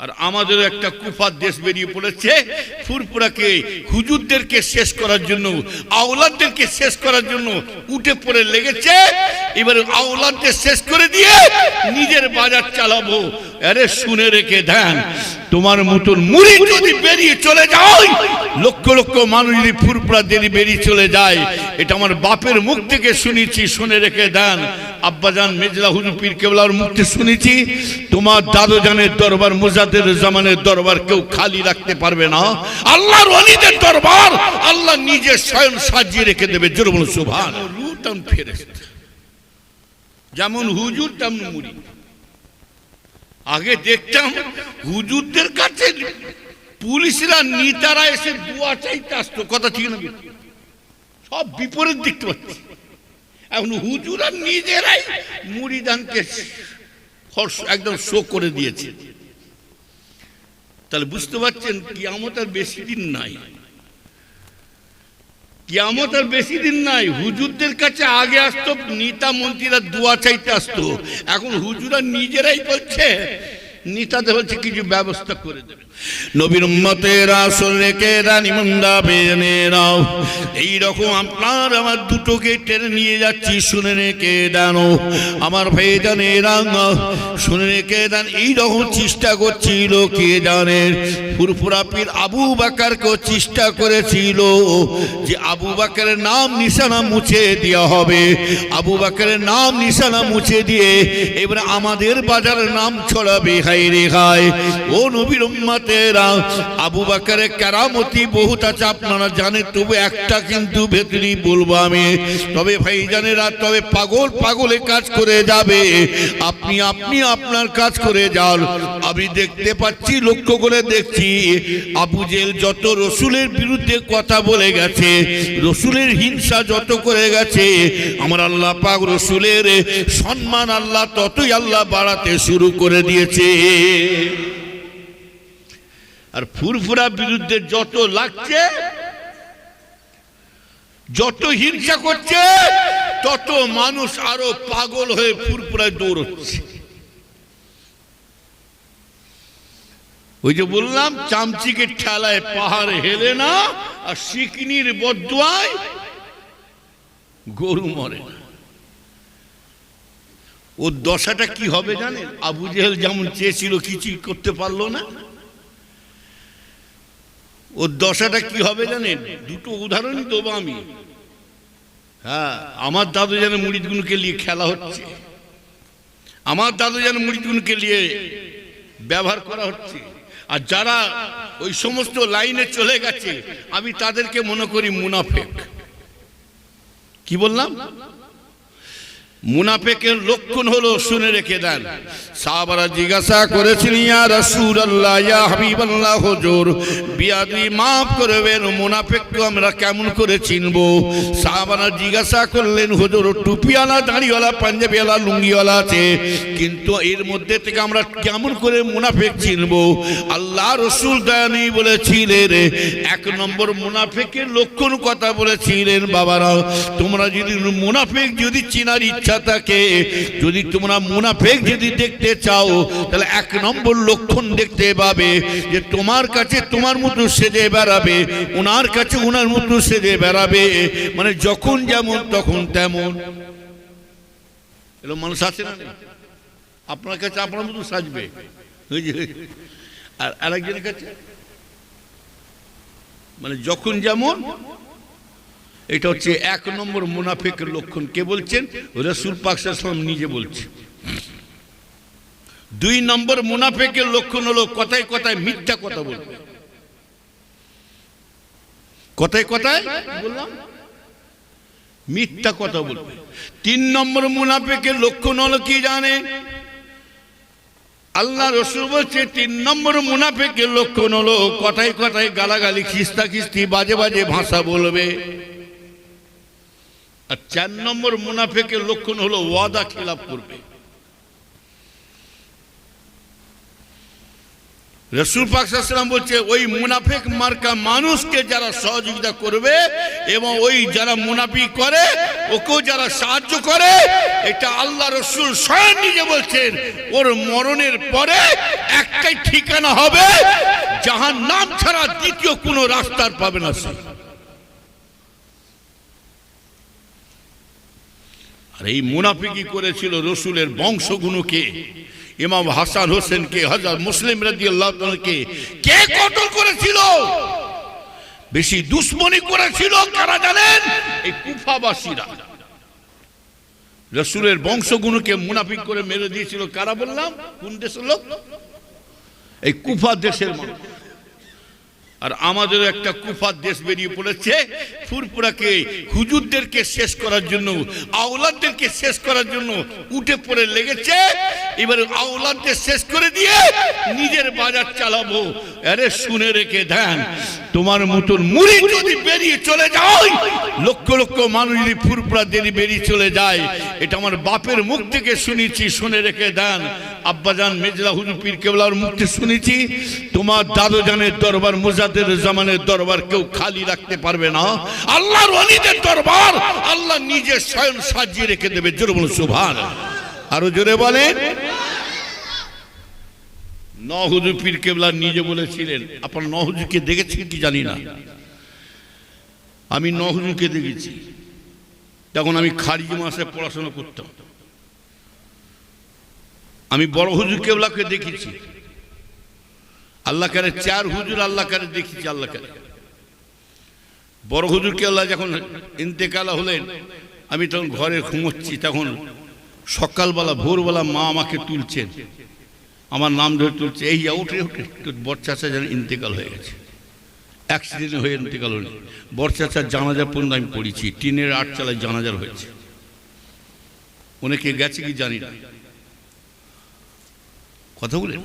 আর আমাদের একটা কুফার দেশ বেরিয়ে পড়েছে। ফুরপুরাকে হুজুরদেরকে শেষ করার জন্য, আওলাদদেরকে শেষ করার জন্য উঠে পড়ে লেগেছে। এবার আওলাদদের শেষ করে দিয়ে নিজের বাজার চালাবো। আরে, শুনে রেখে দেন, তোমার মতন মুড়ি যদি বেরিয়ে চলে যায়, লক্ষ লক্ষ মানুষ যদি ফুরপুরা দেরি বেরিয়ে চলে যায়, এটা আমার বাপের মুখ থেকে শুনেছি, শুনে রেখে দেন। আব্বাজান, মেজলা হুজুর, পীর কেবলার থেকে শুনেছি, তোমার দাদু জানের দরবার মুজাদের জামানের দরবার কেউ খালি রাখতে পারবে না। আল্লাহর অলিদের দরবার আল্লাহ নিজে স্বয়ং সাজিয়ে রেখে দেবে। জোর বলুন সুভান রুতাম ফেরেস্তা যেমন হুজুর, তেমন মুড়ি। আগে দেখতাম হুজুরদের কাছে পুলিশরা নেতারা এসে দুয়া চাইতে আসতো, কথা ঠিক না সব বিপরীত দেখতে পাচ্ছি। এখন হুজুরা নিজেরাই মুড়িদানকে একদম শো করে দিয়েছে। তাহলে বুঝতে পারছেন কি আর বেশি দিন নাই। কিয়ামত আর বেশি দিন নাই, হুজুরদের কাছে আগে আসতো, নেতা মন্ত্রীরা দোয়া চাইতে আসতো। এখন হুজুরা নিজেরাই করছে নেতাদের হচ্ছে কিছু ব্যবস্থা করে দেবে। নবীর উম্মতেরা শুনে কে রানী মন্দা বেজনে নাও। এইরকম আপনার আমার দুটোকে টেনে নিয়ে যাচ্ছি, শুনে রেখে দানো আমার ভাই জানে শুনে রেখে দেন এইরকম চেষ্টা করছিল কে জানে? ফুরফুরা পীর আবু বাকারকেও চেষ্টা করেছিল যে আবু বাকারের নাম নিশানা মুছে দেওয়া হবে। আবু বাকারের নাম নিশানা মুছে দিয়ে এবারে আমাদের বাজারের নাম ছড়াবে হাই রে হাই ও নবীর উম্মতেরা আবু বাকারের কারামতি বহুত আছে, আপনারা জানেন, তবু একটা কিন্তু ভেতরি বলব আমি। তবে ভাই জানেরা তবে পাগল পাগলে কাজ করে যাবে। আপনি আপনি আপনার কাজ করে যান। আমি দেখতে পাচ্ছি, লক্ষ্য করে দেখছি, আবু জেল যত রসুলের বিরুদ্ধে কথা বলে গেছে, রসুলের হিংসা যত করে গেছে, আমার আল্লাহ পাক রসুলের সম্মান আল্লাহ ততই আল্লাহ বাড়াতে শুরু করে দিয়েছে। আর ফুরফুরা বিরুদ্ধে যত লাগছে, যত হিংসা করছে, তত মানুষ আরও পাগল হয়ে ফুরফুরায় দৌড়চ্ছে। ওই যে বললাম, চামচিকের ঠেলায় পাহাড় হেলে না, আর সিকনির বদুয়ায় গরু মরে না। ওর দশাটা কি হবে জানেন? আবু জেহেল যেমন চেয়েছিল কিছুই করতে পারল না? ওর দশাটা কি হবে জানেন? দুটো উদাহরণই দেবো আমি। হ্যাঁ আমার দাদু যেন মুড়িদগুনকে নিয়ে খেলা হচ্ছে। আমার দাদু যেন মুড়িদগুনকে নিয়ে ব্যবহার করা হচ্ছে। আর যারা ওই সমস্ত লাইনে চলে গেছে, আমি তাদেরকে মনে করি মুনাফেক। কি বললাম? মুনাফেকের লক্ষণ হলো, শুনে রেখে দেন। সাহাবারা জিজ্ঞাসা করেছিলেন, ইয়া রাসূলুল্লাহ, ইয়া হাবিবাল্লাহ, হুজুর, বিয়াদি মাফ করবেন মুনাফেককে আমরা কেমন করে চিনবো? সাহাবারা জিজ্ঞাসা করলেন, হুজুর, টুপিওয়ালা, দাড়িওয়ালা, পাঞ্জাবিওয়ালা, লুঙ্গিওয়ালা আছে, কিন্তু এর মধ্যে থেকে আমরা কেমন করে মুনাফেক চিনবো? আল্লাহ রসুল দয়ানি বলেছিলেন, এক নম্বর মুনাফেকের লক্ষণ কথা বলেছিলেন, বাবারা, তোমরা যদি মুনাফেক যদি চিনার ইচ্ছা থাকে যদি তোমরা মুনাফেক যদি দেখতে চাও, তাহলে এক নম্বর লক্ষণ দেখতে পাবে যে তোমার কাছে তোমার মতো সেজে বেড়াবে ওনার কাছে ওনার মতো সেজে বেড়াবে। মানে যখন যেমন তখন তেমন। মানুষ আছে না আপনার কাছে আপনার মতো সাজবে। আর আরেকজনের কাছে? মানে যখন যেমন এটা হচ্ছে এক নম্বর মুনাফিকের লক্ষণ। কে বলছেন? রসুল পাকসালাম নিজে বলছে দুই নম্বর মুনাফেকের লক্ষণ হলো কথায় কথায় মিথ্যা কথা বলবে। কথায় কথায় বললাম? মিথ্যা কথা বলবে। তিন নম্বর মুনাফেকের লক্ষণ হলো কি জানে? আল্লাহ রসুল বলছে, তিন নম্বর মুনাফেকের লক্ষণ হলো কথায় কথায় গালাগালি খিস্তা খিস্তি বাজে বাজে ভাষা বলবে। আর চার নম্বর মুনাফেকের লক্ষণ হলো ওয়াদা খেলাপ করবে। রসুল পাকসাল্লাম বলছে, ওই মুনাফেক মার্কা মানুষকে যারা সহযোগিতা করবে এবং ওই যারা মুনাফি করে, ওকেও যারা সাহায্য করে, এটা আল্লাহ রসুল স্বয়ং নিজে বলছেন, ওর মরণের পরে একটাই ঠিকানা হবে যাহার নাম ছাড়া দ্বিতীয় কোনো রাস্তার পাবে না সে। আর এই মুনাফিকি করেছিল রসুলের বংশগুলোকে ইমাম হাসান হোসেনকে, হাজার মুসলিম রাজিয়াল্লাহকে কে কতল করেছিল? বেশি দুশ্মনী করেছিল, কারা জানেন? এই কুফাবাসীরা। রসুলের বংশগুলোকে মুনাফিক করে মেরে দিয়েছিল, কারা বললাম? কোন দেশের লোক? এই কুফা দেশের মানুষ। আর আমাদের একটা কুফার দেশ বেরিয়ে পড়েছে। ফুরপুরাকে হুজুরদেরকে শেষ করার জন্য, আওলাদদেরকে শেষ করার জন্য উঠে পড়ে লেগেছে। এবারে আওলাদদের শেষ করে দিয়ে নিজের বাজার চালাবো। আরে শুনে রেখে দেন, তোমার মতন মুড়ি যদি বেরিয়ে চলে যায়, লক্ষ লক্ষ মানুষ যদি ফুরপুরা দেরি বেরিয়ে চলে যায়, এটা আমার বাপের মুখ থেকে শুনেছি, শুনে রেখে দেন। আব্বাজান, মেজলা, হুজুর, পীর কেবলার মুখ থেকে শুনেছি, তোমার দাদু জানের দরবার মুজাদের জামানের দরবার কেউ খালি রাখতে পারবে না। আল্লাহর অলিদের দরবার আল্লাহ নিজে স্বয়ং সাজিয়ে রেখে দেবে। জোরে বলুন সুভান আরও জোরে বলেন। নহজু পীর কেবলা নিজে বলেছিলেন, আপনার নহজুকে দেখেছেন কি জানি না? আমি নহজুকে দেখেছি। তখন আমি খারিজ মাসে পড়াশোনা করতাম। আমি বড় হুজুর কেবলাকে দেখেছি। আল্লাহ কারে চার হুজুর আল্লাহ কারে দেখেছি, আল্লাহ কারে। বড় হুজুর কেবলা যখন ইন্তেকালা হলেন, আমি তখন ঘরে ঘুমোচ্ছি, তখন সকালবেলা, ভোরবেলা মা আমাকে তুলছেন। আমার নাম ধরে তুলছে, এই যা, উঠে উঠে, তোর বরচাচা যেন ইন্তেকাল হয়ে গেছে। অ্যাক্সিডেন্ট হয়ে ইন্তেকাল হলে। বরচাচার জানাজার পর্যন্ত আমি পড়েছি, টিনের আট চালায় জানাজার হয়েছে। অনেকে গেছে কি জানি না। কথা বলেন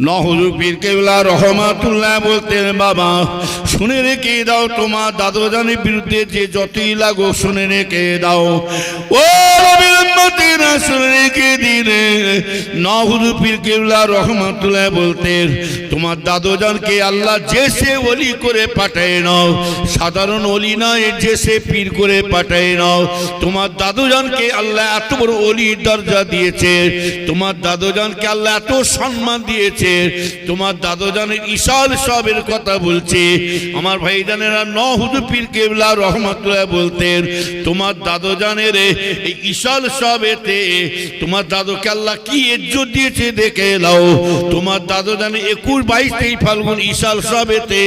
নহজু পীর কেবলা রহমাতুল্লাহ বলতেন, বাবা, শুনে রেখে দাও, তোমার দাদু জানের বিরুদ্ধে যে যতই লাগো শুনে রেখে দাও। ও রবির উম্মতিরা শুনে রেখে দিলে। নহজু পীর কেবলা রহমাতুল্লাহ বলতেন, তোমার দাদু জানকে আল্লাহ যে সে ওলি করে পাঠায় নাও, সাধারণ ওলি নয় যে সে পীর করে পাঠায় নাও। তোমার দাদুজানকে আল্লাহ এত বড় অলির দরজা দিয়েছে, তোমার দাদুজানকে আল্লাহ এত সম্মান দিয়েছে, তোমার দাদু জানের ইশাল সবের কথা বলছে। আমার ভাই জানেরা নহদু পীর কেবলা রহমতুল্লাহ বলতেন, তোমার দাদু জানের এই ইশাল সবেতে। তোমার দাদুকে আল্লাহ কি ইজ্জত দিয়েছে দেখে নাও। তোমার দাদু জানে একুশ বাইশ তেইশ ফাল্গুন ইশাল সবেতে।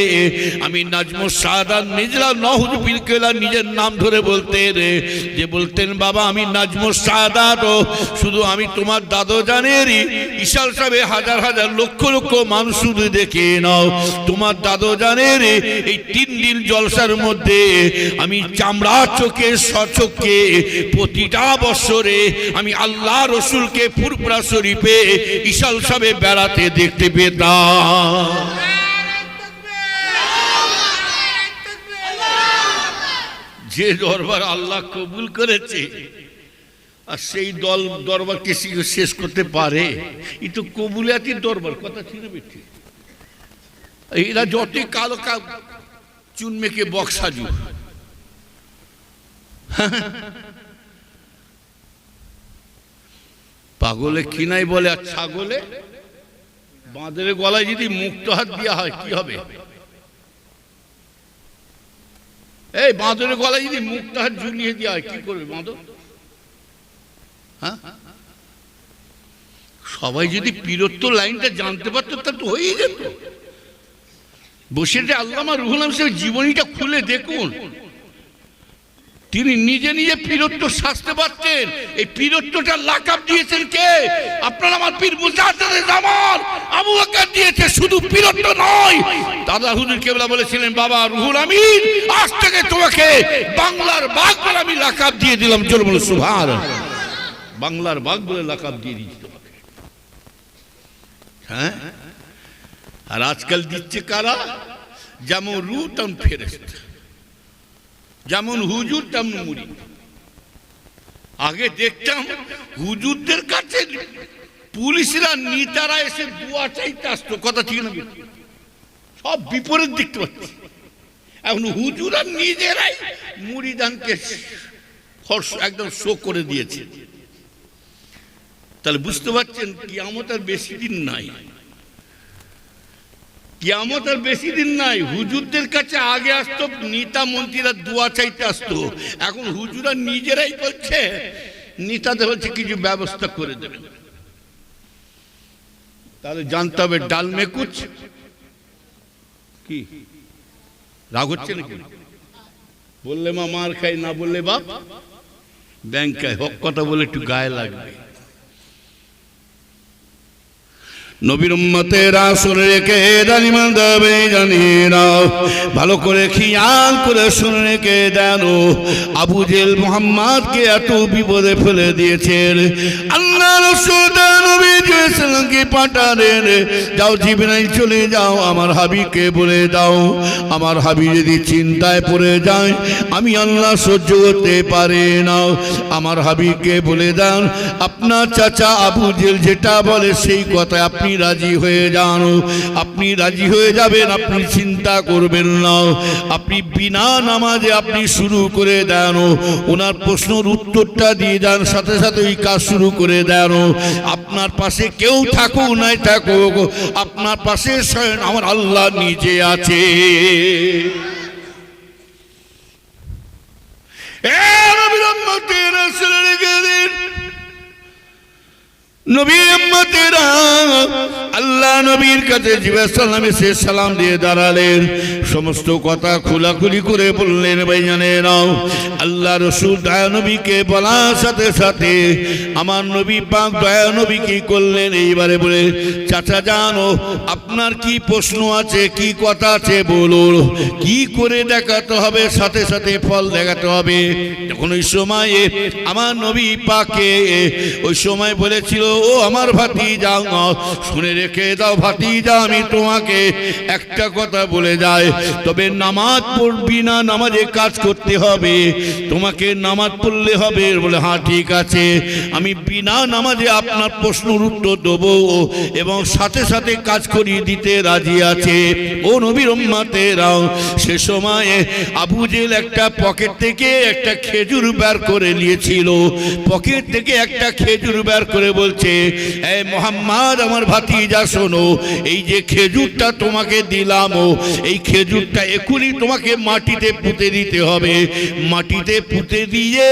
আমি নাজমুল সাদাত নিজলা নহদু পীর কেবলা নিজের নাম ধরে বলতেন যে বলতেন, বাবা, আমি নাজমুল সাদাত। শুধু আমি তোমার দাদু জানের ইশাল সবে হাজার হাজার লক্ষ লক্ষ মানুষ শুধু দেখে নাও। তোমার দাদু জানের এই তিন দিন জলসার মধ্যে আমি চামড়া চোখে সচক্ষে প্রতিটা বছরে আমি আল্লাহ রসুলকে ফুরপুরা শরীফে ইশাল সবে বেড়াতে দেখতে পেতাম। যে দরবার আল্লাহ কবুল করেছে, আর সেই দল, দরবারকে শেষ করতে পারে, এই তো কবুলিয়াতির দরবার, কথা ছিল বেঠি এরা যতই কালো কা চুন মেকে বক্সাজু পাগলে কিনাই বলে, আর ছাগলে? বাঁদরের গলায় যদি মুক্ত হাত দেওয়া হয়, কি হবে? এই বাঁদরের গলায় যদি মুক্ত হাত ঝুলিয়ে দেওয়া হয়, কি করবে বাঁদর? হ্যাঁ? সবাই যদি পীরত্ব লাইনটা জানতে পারতো, তা তো হয়েই যেত। বসে আল্লামা রুহুল সাহেব জীবনীটা খুলে দেখুন। তিনি নিজে নিজে পীরত্ব সাজতে পারতেন এই পীরত্বটা লাকাব দিয়েছেন কে? আপনার আমার পীর মুজাহিদের জামান আবু বকর দিয়েছে শুধু পীরত্ব নয়। দাদা হুজুর কেবলা বলেছিলেন, বাবা রুহুল আমিন, আজ থেকে তোমাকে বাংলার বাঘ বলে আমি লাকাব দিয়ে দিলাম। চল বলে সুভার বাংলার বাঘ বলে লাকাব দিয়ে দিয়েছি তোমাকে। হ্যাঁ? আর আজকাল দিচ্ছে কারা? যেমন রু তেমন ফেরেস্ত যেমন হুজুর, তেমন মুড়ি। আগে দেখতাম হুজুরদের কাছে পুলিশরা নেতারা এসে দুয়া চাইতে আসতো, কথা ঠিক না সব বিপরীত দেখতে পাচ্ছি। এখন হুজুরা নিজেরাই মুড়িদানকে একদম শো করে দিয়েছে। তাহলে বুঝতে পারছেন, কিয়ামত আর বেশি দিন নাই। কিয়ামত আর বেশি দিন নাই, হুজুরদের কাছে আগে আসতো, নেতা মন্ত্রীরা দোয়া চাইতে আসতো। এখন হুজুরা নিজেরাই বলছে, নেতাদের হচ্ছে কিছু ব্যবস্থা করে দেবেন। তাহলে জানতে হবে, ডাল মেকুচ? কি? রাগ হচ্ছে নাকি? বললে মা মার খাই না বললে বাপ? ব্যাংকায় হক কথা বলে একটু গায়ে লাগবে। নবীর উম্মতেরা শুনে রেখে জানিমান দেবে জানি নাও ভালো করে খিয়াল করে শুনে রেখে দেন আবু জেল মোহাম্মদকে এত বিপদে ফেলে দিয়েছেন। আল্লাহ রসুল নবী জুয়েসালামকে পাঠালেন। যাও জীবনাই চলে যাও, আমার হাবিকে বলে দাও। আমার হাবি যদি চিন্তায় পড়ে যায়, আমি আল্লাহ সহ্য করতে পারে না। আমার হাবিকে বলে দাও আপনার চাচা আবু জেল যেটা বলে সেই কথা আপনি রাজি হয়ে যান। আপনি রাজি হয়ে যাবেন, আপনি চিন্তা করবেন না। আপনি বিনা নামাজে আপনি শুরু করে দেন। ওনার প্রশ্নের উত্তরটা দিয়ে যান, সাথে সাথে ওই কাজ শুরু করে দেন। আপনার পাশে কেউ থাকুক, নাই থাকুক, আপনার পাশে স্বয়ং আমার আল্লাহ নিজে আছে। এ নবীর উম্মতের রাসূলের গেলেন। আল্লাহ নবীর কাছে সালাম দিয়ে দাঁড়ালেন। সমস্ত কথা করে বললেন আল্লাহ রসুল বলার সাথে সাথে আমার নবী পাক দয়া নবী কি করলেন? এইবারে বলে, চাচা জানো, আপনার কি প্রশ্ন আছে, কি কথা আছে, বলুন। কি করে দেখাতে হবে, সাথে সাথে ফল দেখাতে হবে। তখন ওই সময়ে আমার নবী পাকে, ওই সময় বলেছিল ও আমার ভাতি যাও শুনে রেখে দাও ভাতি যা আমি তোমাকে একটা কথা বলে যায় তবে নামাজ পড়বি না, নামাজে কাজ করতে হবে। তোমাকে নামাজ পড়লে হবে বলে হ্যাঁ ঠিক আছে। আমি বিনা নামাজে আপনার প্রশ্নের উত্তর দেবো এবং সাথে সাথে কাজ করিয়ে দিতে রাজি আছে। ও নবীর উম্মাতেরাও সে সময়ে আবু জেল একটা পকেট থেকে একটা খেজুর বের করে নিয়েছিল। পকেট থেকে একটা খেজুর বের করে বলছে এই মোহাম্মদ, আমার ভাতিজা, শোনো, এই যে খেজুরটা তোমাকে দিলাম এই খেজুরটা এখনই তোমাকে মাটিতে পুঁতে দিতে হবে। মাটিতে পুঁতে দিয়ে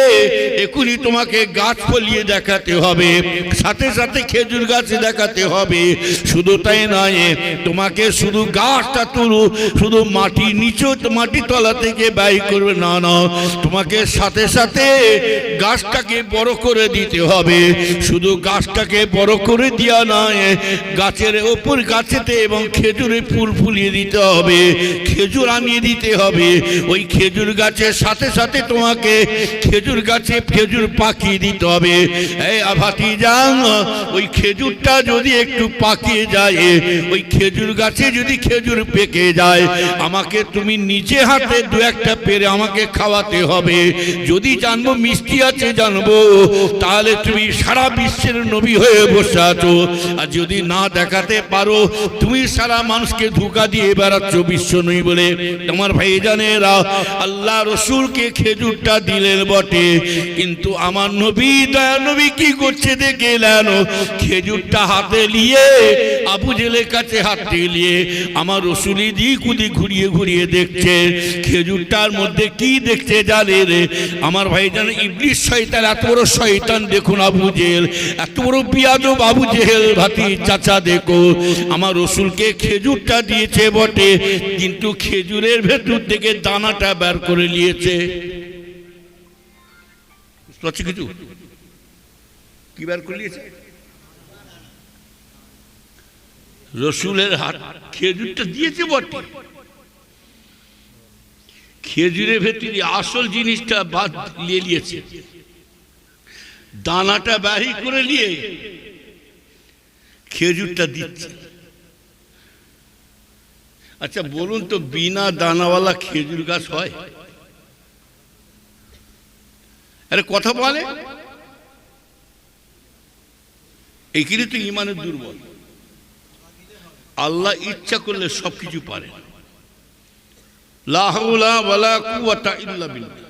এখনই তোমাকে গাছ ফলিয়ে দেখাতে হবে, সাথে সাথে খেজুর গাছ দেখাতে হবে। শুধু তাই নয়, তোমাকে শুধু গাছটা তুলো, শুধু মাটি নিচু মাটি তলা থেকে ব্যয় করবে। না না, তোমাকে সাথে সাথে গাছটাকে বড় করে দিতে হবে। শুধু গাছটাকে বড় করে দেওয়া নয়, গাছের ওপর গাছেতে এবং খেজুরে ফুল ফুলিয়ে দিতে হবে, খেজুর আনিয়ে দিতে হবে। ওই খেজুর গাছের সাথে সাথে তোমাকে খেজুর গাছে খেজুর পাকিয়ে দিতে হবে। এই আভাতি যান ওই খেজুরটা যদি একটু পাকিয়ে যায়, ওই খেজুর গাছে যদি খেজুর পেকে যায়, আমাকে তুমি নিজে হাতে দু একটা পেরে আমাকে খাওয়াতে হবে। যদি জানব মিষ্টি আছে জানব, তাহলে তুমি সারা বিশ্বের নবী হয়ে বসে আছো। আর যদি না দেখাতে পারো, তুমি সারা মানুষকে ধোকা দিয়ে বেড়াচ্ছ, বিশ্ব নই বলে। তোমার ভাই জানেরা আল্লাহ রসুলকে খেজুরটা দিলেন বটে। কিন্তু আমার নবী, দয়া নবী কি করছে দেখে এলেন? খেজুরটা হাতে নিয়ে, আবু জেলের কাছে হাতে নিয়ে আমার রসুলি দিক উদি ঘুরিয়ে ঘুরিয়ে দেখছে। খেজুরটার মধ্যে কি দেখছে জানে রে আমার ভাই জানে ইবলিশ শয়তান, এত বড় শয়তান দেখুন আবু জেল, এত বড় পিয়াদব আবু জেহেল ভাতি চাচা দেখো। আমার রসুলকে খেজুরটা দিয়েছে বটে, কিন্তু খেজুরের ভেতর থেকে দানাটা বের করে নিয়েছে। কিছু? কি বের করে নিয়েছে? রসুলের হাত খেজুরটা দিয়েছে বটে। খেজুরের ভেতরে আসল জিনিসটা বাদ নিয়ে নিয়েছে। দানাটা বাহি করে নিয়ে খেজুরটা দিচ্ছে। আচ্ছা বলুন তো, বিনা দানাওয়ালা খেজুর গাছ হয়? আরে, কথা বলে? এইখানে তো ইমানের দুর্বল। আল্লাহ ইচ্ছা করলে সবকিছু পারে। লা হাওলা ওয়ালা কুওয়াতা ইল্লা বিল্লাহ।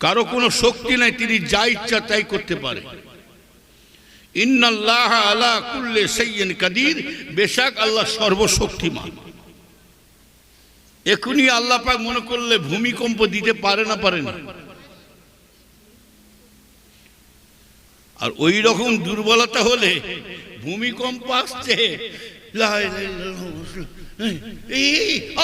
কারও কোনো শক্তি নাই তিনি যা ইচ্ছা তাই করতে পারে। ইন্নাল্লাহ আলা কুল্লে সাইয়্যিন কাদির বেশাক আল্লাহ সর্বশক্তিমান। এখনই আল্লাহ পাক মনে করলে ভূমিকম্প দিতে পারে না পারে না। আর ওই রকম দুর্বলতা হলে ভূমিকম্প আসছে।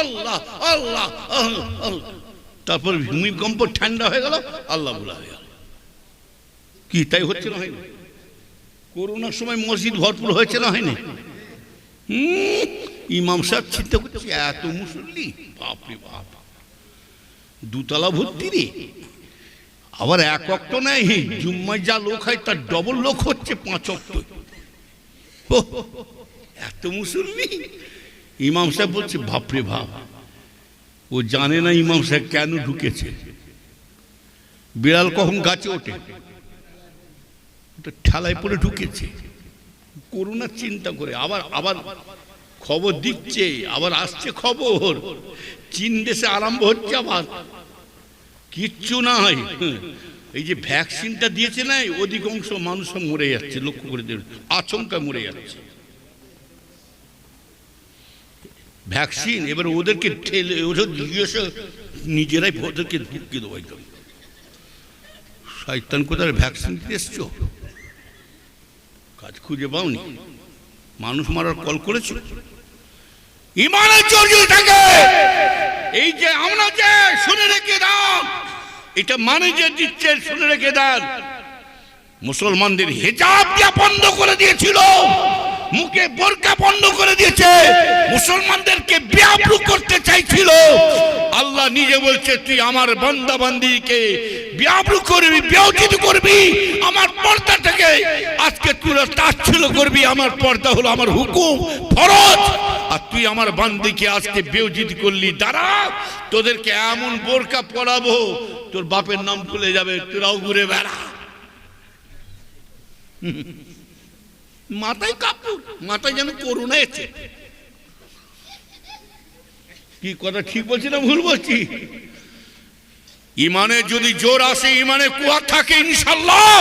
আল্লাহ আল্লাহ, আল্লাহ। তারপর ভূমিকম্প ঠান্ডা হয়ে গেল আল্লাহ বলা হয়ে গেল কি তাই হচ্ছে না হয়নি করোনার সময় মসজিদ ভরপুর হয়েছে না হয়নি হুম, ইমাম সাহেব চিন্তা করছে এত মুসল্লি? বাপরে বাপ। দুতলা ভর্তি রে। আবার এক অক্ট নাই জুম্মায় যা লোক হয় তার ডবল লোক হচ্ছে পাঁচ অক্ট এত মুসল্লি? ইমাম সাহেব বলছে বাপরে ভাব ও জানে না ইমাম সাহেব কেন ঢুকেছে। বিড়াল কখন গাছে ওঠে। ঠেলায় পড়ে ঢুকেছে। করোনার চিন্তা করে। আবার আবার খবর দিচ্ছে, আবার আসছে খবর। চীন দেশে আরম্ভ হচ্ছে আবার। কিচ্ছু নাই। এই যে ভ্যাকসিনটা দিয়েছে না অধিকাংশ মানুষ মরে যাচ্ছে, লক্ষ্য করে দেবেন আচমকা মরে যাচ্ছে। ভ্যাকসিন, এবার ওদেরকে ঠেলে ওদের জিজ্ঞেসে নিজেরাই ওদেরকে ঢুকিয়ে দেবো একদম। শয়তান কোথায় ভ্যাকসিন দিতে এসছো? কাজ খুঁজে পাওনি। মানুষ মারার কল করেছ? ইমানের থাকে এই যে আমরা যে শুনে রেখে দাও, এটা মানে যে দিচ্ছে, শুনে রেখে দেন। মুসলমানদের হেজাব বন্ধ করে দিয়েছিল। মুখে বোরকা বন্ধ করে দিয়েছে। মুসলমানদেরকে ব্যাপরু করতে চাইছিল। আল্লাহ নিজে বলছে তুই আমার বান্দা বান্দিকে ব্যাপরু করবি ব্যাউচিত করবি আমার পর্দা থেকে। আজকে তুই তাচ্ছিল করবি আমার পর্দা হলো আমার হুকুম ফরজ। আর তুই আমার বান্দিকে আজকে বেউজিত করলি দাঁড়া তোদেরকে এমন বোরকা পরাবো তোর বাপের নাম খুলে যাবে তোরাও ঘুরে বেড়া। মাথায় কাপড়, মাথায় যেন করোনা এসে কি কথা ঠিক বলছি না ভুল বলছি? ইমানে যদি জোর আসে, ইমানে কুয়া থাকে ইনশাল্লাহ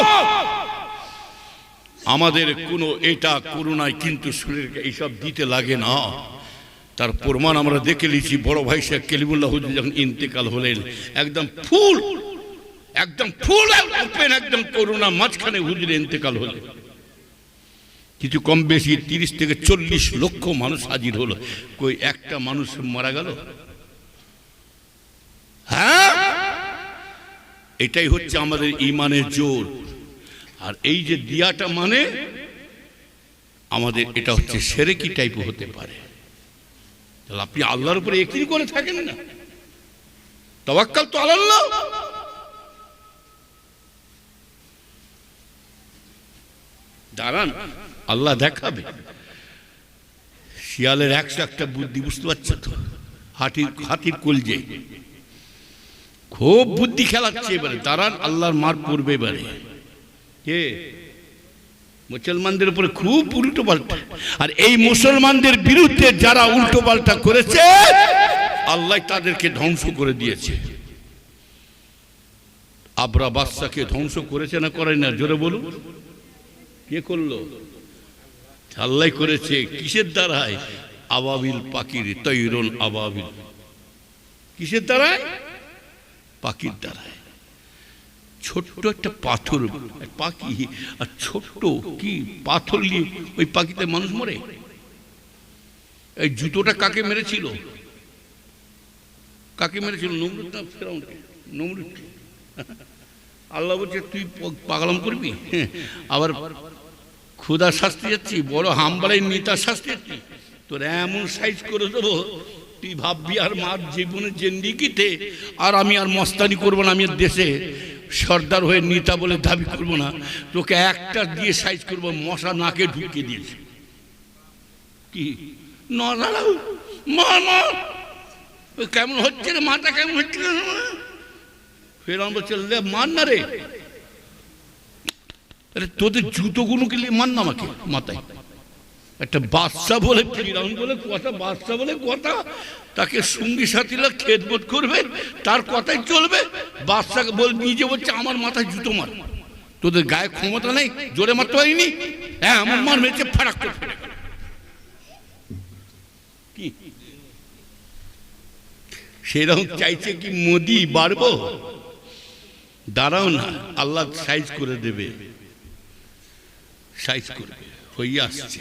আমাদের কোনো এটা করোনায় কিন্তু শরীরকে এইসব দিতে লাগে না। তার প্রমাণ আমরা দেখে নিয়েছি, বড় ভাই শেখ কেলিমুল্লাহ যখন ইন্তেকাল হলেন, একদম ফুল একদম ফুল, একদম করোনা মাঝখানে হুজুর ইন্তেকাল হলেন কিছু কম বেশি তিরিশ থেকে চল্লিশ লক্ষ মানুষ হাজির হলো। কই একটা মানুষ মারা গেল? হ্যাঁ? এটাই হচ্ছে আমাদের ইমানের জোর। আর এই যে দিয়াটা মানে আমাদের এটা হচ্ছে সেরেকি টাইপ হতে পারে। তাহলে আপনি আল্লাহর উপরে একই করে থাকেন না। তবাক্কাল তো আল্লাহ দাঁড়ান। আল্লাহ দেখাবে। শিয়ালের একশো একটা বুদ্ধি, বুঝতে পারছ তো? হাতির হাতির কলজে খুব বুদ্ধি খেলাচ্ছে এবারে। দাঁড়ান, আল্লাহর মার পড়বে এবারে। কে? মুসলমানদের উপরে খুব উল্টো পাল্টা। আর এই মুসলমানদের বিরুদ্ধে যারা উল্টো পাল্টা করেছে, আল্লাহ তাদেরকে ধ্বংস করে দিয়েছে। আবরা বাদশাকে ধ্বংস করেছে না করে না জোরে বলুন। কে করল? আল্লাহ করেছে, কিসের দ্বারায়? আবাবিল পাখির তৈরন আবাবিল। কিসের দ্বারায়? পাখির দ্বারায়। ছোট্ট একটা পাথর, পাখি, আর ছোট্ট কি পাথর নিয়ে ওই পাখিতে মানুষ মরে? এই জুতোটা কাকে মেরেছিল? কাকে মেরেছিল? নমরুদ। আল্লাহ বলছে, তুই পাগলাম করবি? আবার ক্ষুদা শাস্তি যাচ্ছি বড় হামবালাই নেতার শাস্তি যাচ্ছি তোর এমন সাইজ করে দেবো, তুই ভাববি আর মার জীবনের জেন্দিগিতে আর আমি আর মস্তানি করব না, আমি দেশে সর্দার হয়ে নেতা বলে দাবি করব না। তোকে একটা দিয়ে সাইজ করব, মশা নাকে ঢুকিয়ে দিয়েছে। কি? না মা মা! কেমন হচ্ছে রে, মাটা কেমন হচ্ছে ফের আমরা চললে মার না রে। আরে তোদের জুতোগুলোকে মান না আমাকে মাথায়। একটা বাচ্চা বলে ফিরাউন বলে কথা বাচ্চা বলে কথা, তাকে সঙ্গী সাথীরা খেদবোধ করবে, তার কথাই চলবে। বাচ্চাকে বল, নিজে বলছে, আমার মাথায় জুতো মার। তোদের গায়ে ক্ষমতা নেই, জোরে মারতে পারিনি? হ্যাঁ আমার মার মেরেছে ফারাক করে। কি? সেরকম চাইছে কি মোদি বাড়বো? দাঁড়াও না, আল্লাহ সাইজ করে দেবে। সাইজ করবে, হইয়া আসছে।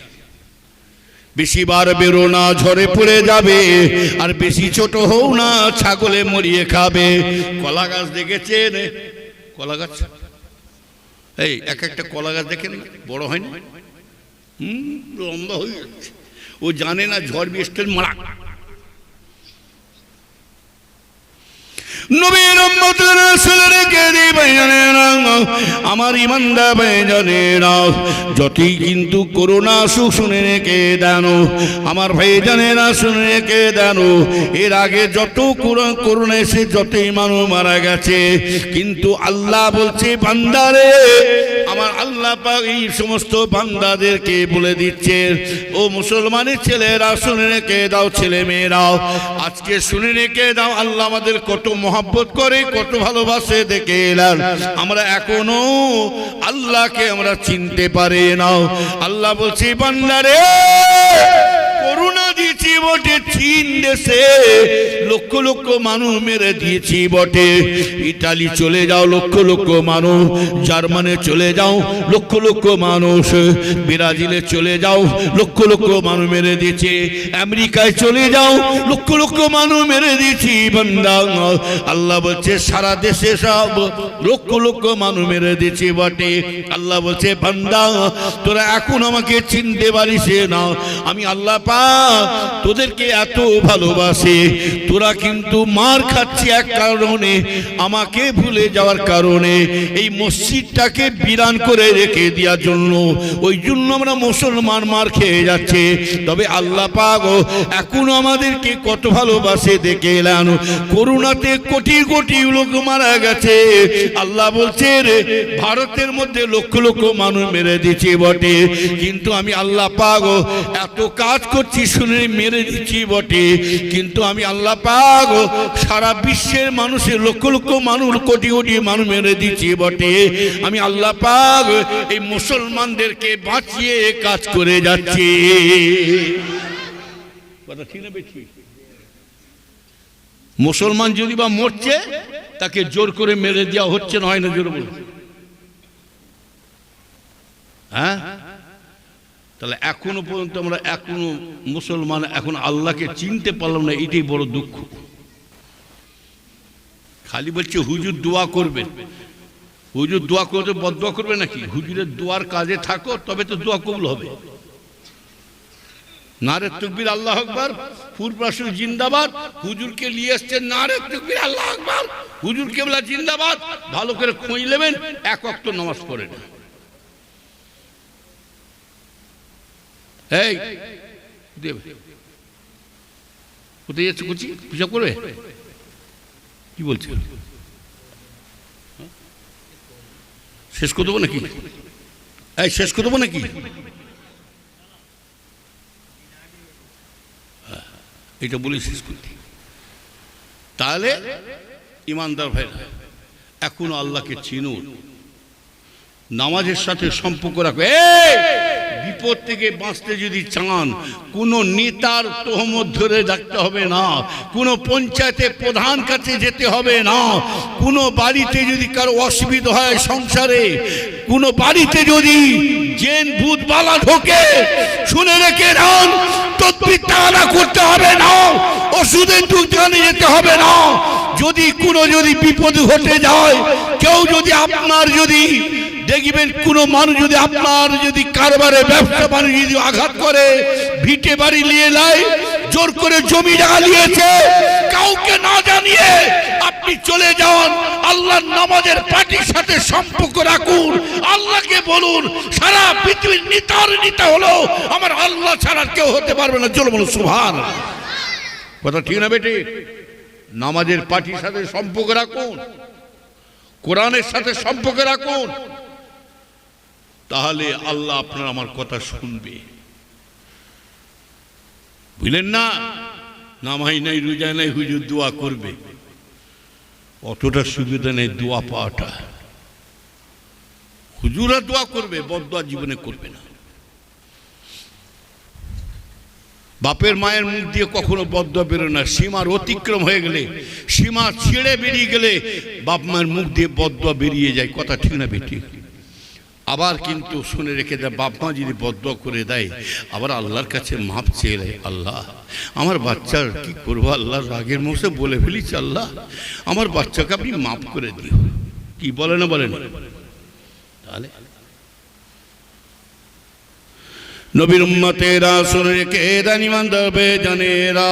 বেশি বার না, ঝরে পড়ে যাবে, আর বেশি ছোট হও না, ছাগলে মরিয়ে খাবে। কলা গাছ দেখেছেন? কলা গাছ? এই, এক একটা কলা গাছ দেখেন? বড় হয় না হুম, লম্বা হয়ে যাচ্ছে। ও জানে না ঝড় বৃষ্টির মারা আমার যতই কিন্তু করোনা সুখ শুনে রেখে আমার শুনে রেখে এর আগে যত করোনা এসে যতই মানুষ মারা গেছে, কিন্তু আল্লাহ বলছে, বান্দারে, আমার আল্লাহ এই সমস্ত বান্দাদেরকে বলে দিচ্ছে, ও মুসলমানের ছেলেরা শুনে রেখে দাও ছেলে মেয়েরাও আজকে শুনে রেখে দাও, আল্লাহ আমাদের কত মহাব্বত করে কত ভালোবাসে দেখে এলাম। আমরা এখনও আল্লাহকে আমরা চিনতে পারি না। আল্লাহ বলছি বান্দারে দিয়েছি বটে, চীন দেশে। লক্ষ লক্ষ মানুষ মেরে দিয়েছি বটে। ইটালি চলে যাও, লক্ষ লক্ষ মানুষ। জার্মানে চলে যাও, লক্ষ লক্ষ মানুষ। ব্রাজিলে চলে যাও, লক্ষ লক্ষ মানুষ মেরে দিয়েছে। আমেরিকায় চলে যাও, লক্ষ লক্ষ মানুষ মেরে দিয়েছি বান্দা আল্লাহ বলছে, সারা দেশে সব লক্ষ লক্ষ মানুষ মেরে দিয়েছি বটে। আল্লাহ বলছে বান্দা তোরা এখন আমাকে চিনতে পারিস না। আমি আল্লাহ পা তোদেরকে এত ভালোবাসে। তোরা কিন্তু মার খাচ্ছি এক কারণে, আমাকে ভুলে যাওয়ার কারণে। এই মসজিদটাকে বিরান করে রেখে দেওয়ার জন্য। ওই জন্য আমরা মুসলমান মার খেয়ে যাচ্ছে। তবে আল্লাহ পাক এখনও আমাদেরকে কত ভালোবাসে দেখে এলাম করুণাতে কোটি কোটি লোক মারা গেছে। আল্লাহ বলছে রে, ভারতের মধ্যে লক্ষ লক্ষ মানুষ মেরে দিচ্ছে বটে। কিন্তু আমি আল্লাহ পাক এত কাজ করছি শুনে মেরে দিচ্ছি বটে। কিন্তু আমি আল্লাহ পাক সারা বিশ্বের মানুষের লক্ষ লক্ষ মানুষ, কোটি কোটি মানুষ মেরে দিচ্ছি বটে। আমি আল্লাহ পাক এই মুসলমানদেরকে বাঁচিয়ে কাজ করে যাচ্ছি। মুসলমান যদি বা মরছে, তাকে জোর করে মেরে দেওয়া হচ্ছে না, হয় না জোর বলে? হ্যাঁ? তাহলে এখনও পর্যন্ত আমরা এখনও মুসলমান, এখন আল্লাহকে চিনতে পারলাম না, এটাই বড় দুঃখ। খালি বলছে, হুজুর দোয়া করবে হুজুর দোয়া করতে বদোয়া করবে নাকি? হুজুরের দোয়ার কাজে থাকো, তবে তো দোয়া কবুল হবে। নারে তকবির, আল্লাহ আকবার। ফুরপ্রাসু জিন্দাবাদ। হুজুরকে নিয়ে এসছেন নারে তকবির, আল্লাহ আকবার। হুজুর কেবলা জিন্দাবাদ। ভালো করে খোঁজ নেবেন, এক অক্ত নামাজ পড়েন এই কোথায় যাচ্ছে কুচি? পূজা করবে? কি বলছে? শেষ করে দেবো নাকি? এই, শেষ করে দেবো নাকি? এটা বলে শেষ করতে তাহলে, ইমানদার ভাইরা, এখনও আল্লাহকে চিনুন। নামাজের সাথে সম্পর্ক রাখবে! বিপদ থেকে বাঁচতে যদি চান, কোন নেতার তহমত ধরে রাখতে হবে না, কোন পঞ্চায়েতে প্রধান কাছে যেতে হবে না, কোন বাড়িতে যদি কারও অসুবিধা হয় সংসারে, কোন বাড়িতে যদি জেন ভূত বালা ঢোকে, শুনে রেখে রান তদ্বির করতে হবে না, ওষুধের দোকানে যেতে হবে না। যদি কোনো যদি বিপদ ঘটে যায়, কেউ যদি আপনার যদি দেখবেন কোন মানুষ যদি আপনার যদি কারবারে ব্যবসা বাণিজ্য যদি আঘাত করে, ভিটে বাড়ি নিয়ে নেয়, জোর করে জমি জায়গা নিয়েছে কাউকে না জানিয়ে আপনি চলে যান, আল্লাহর নামাজের পার্টির সাথে সম্পর্ক রাখুন, আল্লাহকে বলুন, সারা পৃথিবীর নিতার নিতা হলো আমার আল্লাহ ছাড়া কেউ হতে পারবে না। চলো বলুন সুভান কথা ঠিক না বেটি? নামাজের পার্টির সাথে সম্পর্ক রাখুন, কোরআনের সাথে সম্পর্ক রাখুন তাহলে আল্লাহ আপনার আমার কথা শুনবে। বুঝলেন না? নামাই নাই, রোজা নাই, হুজুর দোয়া করবে। অতটা সুবিধা নেই দোয়া পাওয়াটা। হুজুরা দোয়া করবে বদোয়া জীবনে করবে না। বাপের মায়ের মুখ দিয়ে কখনো বদ্ধ বেরো না। সীমার অতিক্রম হয়ে গেলে, সীমা ছিঁড়ে বেরিয়ে গেলে বাপ মায়ের মুখ দিয়ে বদ্ধ বেরিয়ে যায়। কথা ঠিক না বেটি আবার কিন্তু শুনে রেখে দেয়, বাপ মা যদি বদ্ধ করে দেয়, আবার আল্লাহর কাছে মাপ চেয়ে দেয় আল্লাহ, আমার বাচ্চার কি করব আল্লাহর রাগের মুখে বলে ফেলিস, আল্লাহ, আমার বাচ্চাকে আপনি মাফ করে দিও। কি বলে না বলেন তাহলে নবীর উম্মতেরা শুনে রেখে দানিমান দবে জানেরা।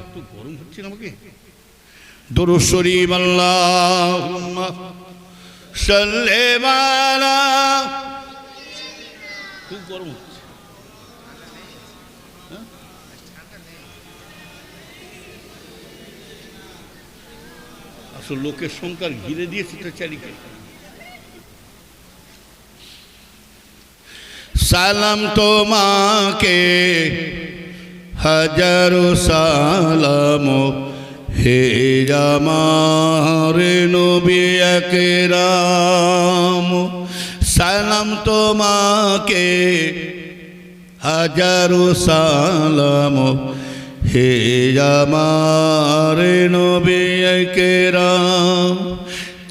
একটু গরম হচ্ছে না আমাকে? সাল্লি আলা খুব গরম হচ্ছে। হ্যাঁ? আসলে লোকের সংখ্যা ঘিরে দিয়েছে তো চারিকে। সালাম তোমাকে হাজারো সালাম হে আমার নবী একরাম, সালাম তোমাকে হাজারো সালাম। হে আমার নবী একরাম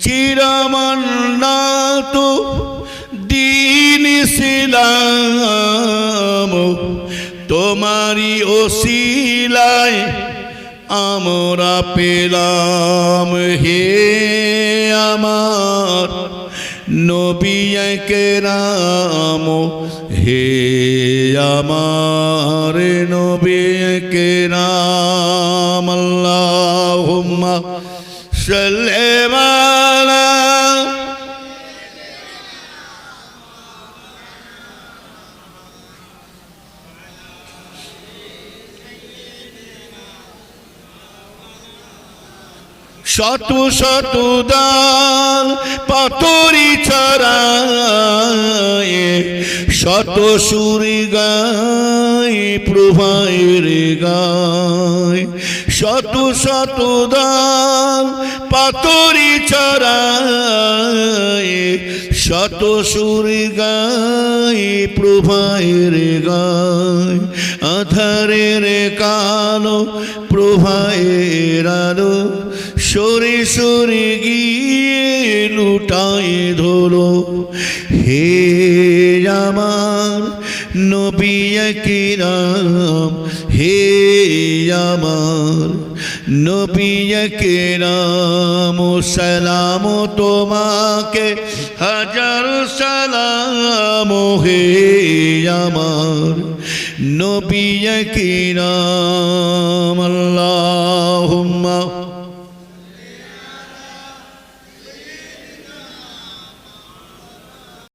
চিরমন্না তো দিন ইসলাম। তোমারি ওসিলায় আমরা পেলাম হে আমার নবী কেরাম হে আমার নবী কেরাম আল্লাহুম্মা সাল্লি শত শত দান পাতরি ছড়ায়। শত সুরি গায় প্রভায়ের গায়। শত শত দান পাতরি ছড়ায়। শত সুরি গায় প্রভায়ের গায়। আধারের কালো প্রভায়ের আলো। সরে সরে গিয়ে লুটায় ধরো। হে আমার নবী কিরাম হে আমার নবী কিরাম সালাম তোমাকে, হাজার সালাম, হে আমার নবী কিরাম আল্লাহুম্মা